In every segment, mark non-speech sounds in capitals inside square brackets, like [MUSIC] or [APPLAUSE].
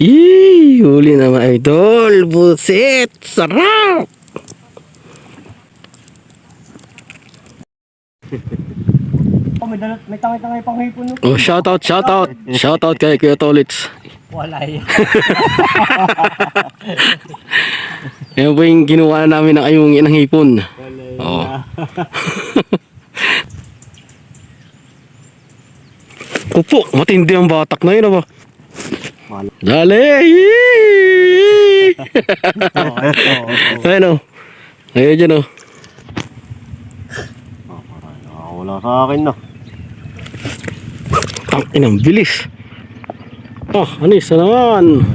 Yee, huli naman idol. Buset, sarap. Oh, may, dalat, may tangay-tangay pang hipon no? Oh, shout out, shout out. Shout out kay Kuya Tolits. Wala yan. [LAUGHS] Yan po yung ginawa namin ng ayungin ng hipon. Oo. Kupo, [LAUGHS] matindi ang batak na yun, aba. Dali! Ayun o. Ayun dyan o. Wala sa akin no. Ang inang bilis. Oh, ano isa naman?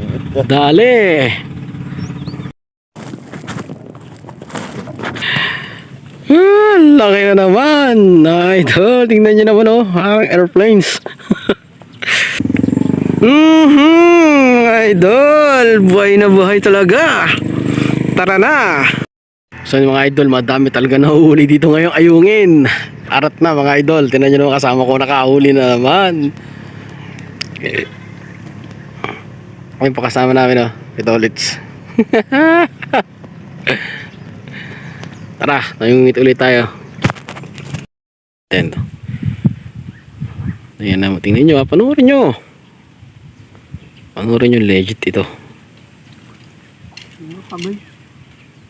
Dali! Ah, laki na naman! Idol, tingnan nyo naman oh, ang airplanes. [LAUGHS] Idol, buhay na buhay talaga. Tara na! So mga idol, madami talaga nahuli dito ngayong ayungin. Arat na mga idol, tinan nyo naman kasama ko nakahuli na naman. Okay. Ayun pa kasama namin oh, ito ulit. [LAUGHS] Tara, nayungit ulit tayo. Ten. Ayan na, tingnan nyo ha, panoorin nyo. Panoorin nyo legit ito.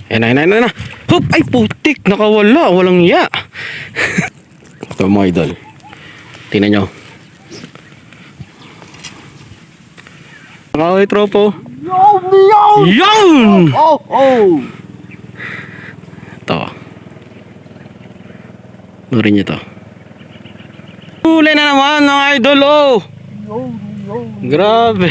Ayan na, ayan na, ayan na. Hop! Ay, putik! Nakawala! Walang iya! [LAUGHS] Ito mga idol. Tingnan nyo. Nakaway tropo. Yun! Oh, oh! Ito. Nurin nyo to. Huli na naman mga idol oh! Grabe!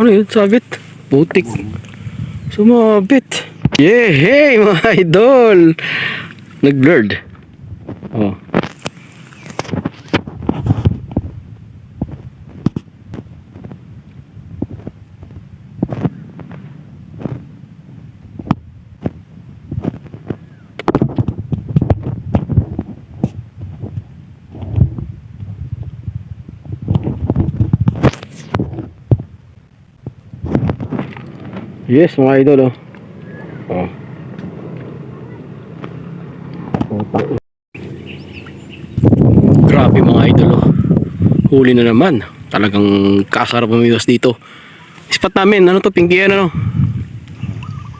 Ano yun? Sabit? Putik. Sumabit. Yeah, hey mga idol! Nag-blurred. Oh. Yes, mga idol oh. Oh. Grabe mga idol oh. Huli na naman. Talagang kasarap umiwas dito. Spot namin, ano to? Pinkian ano?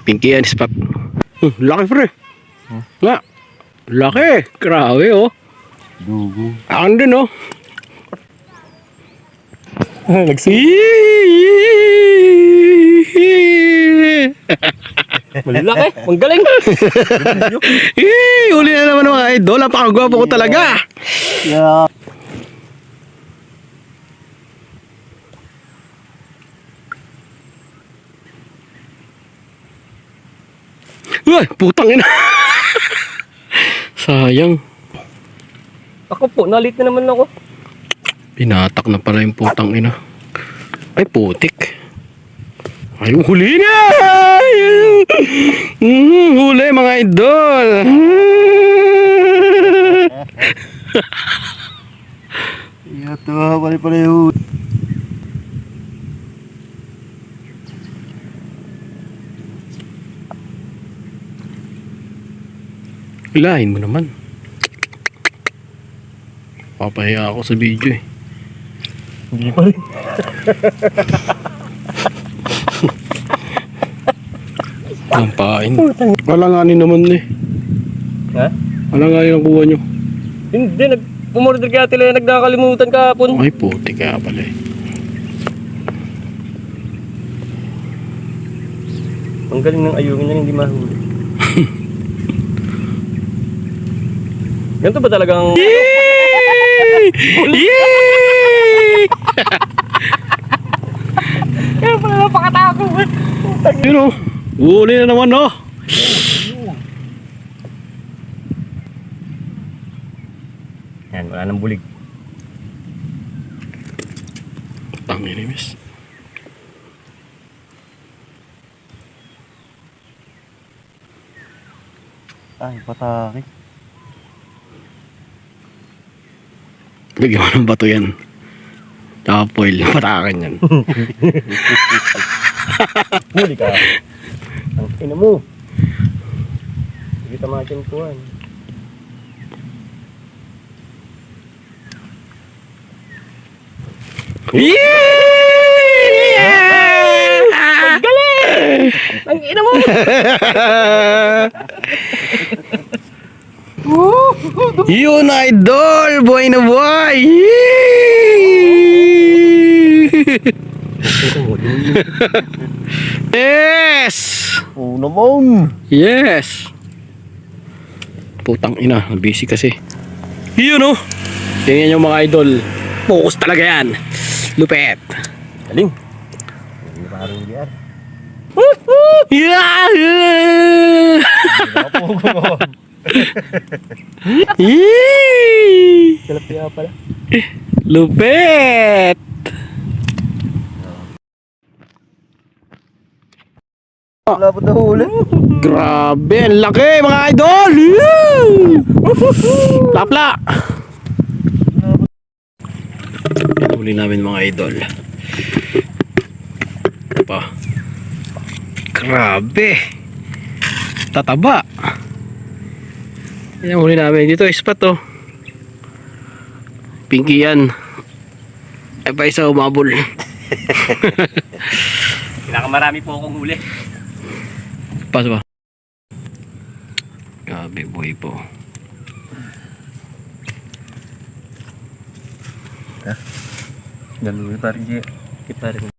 Pinkian spot. Hmm, laki pre. Nga. Laki. Grabe oh. Dugo. Akin din oh. Nagsi... [LAUGHS] Malaki. Ang galing. Eh, huli na naman mga idol. Napakagwapo ko talaga. Yeah. Uy, putang ina. [LAUGHS] Sayang. Ako po, nalit na naman ako. Pinatak na pala yung putang ina. Ay, putik. Ay, huli na! Mm, huli mga idol. Pala yun. Hilahin mo naman. Papahiya ako sa video eh. Hindi pa rin. Lampain. Wala nga ni naman eh. Ha? Wala nga ni nakuha nyo. Hindi, nag... Pumorder kaya tila nagkakalimutan kahapon. Ay, putik kaya pala eh. Ang galing ng ayungin yan, hindi mahuli. [LAUGHS] Ganito ba talagang... Yay! Yay! Kaya pala napakatako. Yun o. Uli na naman no. Yan, wala nang bulig. Ang inimis. Ay, pataki. Bigyan mo ng bato yan. Tsaka foil, [LAUGHS] patakan yan. [LAUGHS] Huli ka. Ang ina mo. Sige tamakin ko yan. Yeah! Galing! Ang ina mo! [LAUGHS] Yun idol! Buhay na buhay! [LAUGHS] yes! Oo naman. Yes! Putang ina, busy kasi. Yun oh! Tingnan yung mga idol. Focus talaga yan. Lupet. Galing. Parang [LAUGHS] GR. Yeah! Tilapia pala. Lupet! Wala pa daw huli. [LAUGHS] Grabe, ang laki mga idol! Lapla! Huli namin mga idol. Pa. Grabe! Tataba! Yan ang huli namin. Dito, spot to. Pinky yan. Ay pa isa umabol. [LAUGHS] Pinakamarami po akong huli. Paso ba? Grabe, boy po. Ganun parang GR. Kita rin.